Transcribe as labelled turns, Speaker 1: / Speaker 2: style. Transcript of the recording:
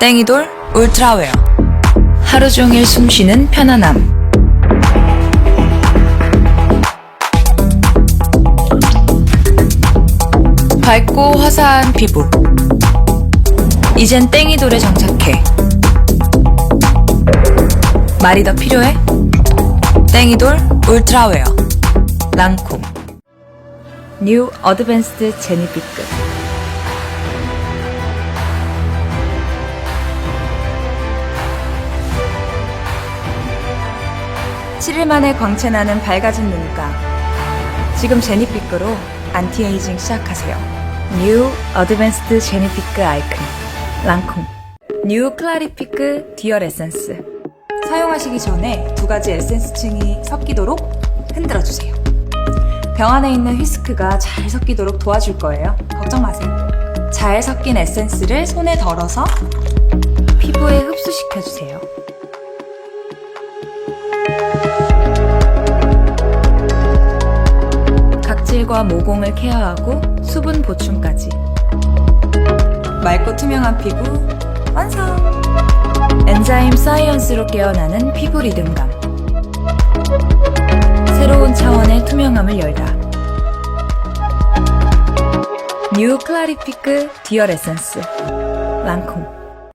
Speaker 1: 땡이돌 울트라웨어. 하루 종일 숨쉬는 편안함. 밝고 화사한 피부. 이젠 땡이돌에 정착해. 말이 더 필요해? 땡이돌 울트라웨어. 랑콤. 뉴 어드밴스드 제니피크 7일 만에 광채나는 밝아진 눈가. 지금 제니피크로 안티에이징 시작하세요. 뉴 어드밴스드 제니피크 아이콘 랑콩 뉴 클라리피크 듀얼 에센스 사용하시기 전에 두 가지 에센스층이 섞이도록 흔들어주세요. 병 안에 있는 휘스크가 잘 섞이도록 도와줄 거예요. 걱정 마세요. 잘 섞인 에센스를 손에 덜어서 피부에 흡수시켜주세요. 각질과 모공을 케어하고 수분 보충까지. 맑고 투명한 피부 완성! 엔자임 사이언스로 깨어나는 피부 리듬감. 새로운 차원의 투명함을 열다. 뉴 클라리피크 듀얼 에센스 랑콩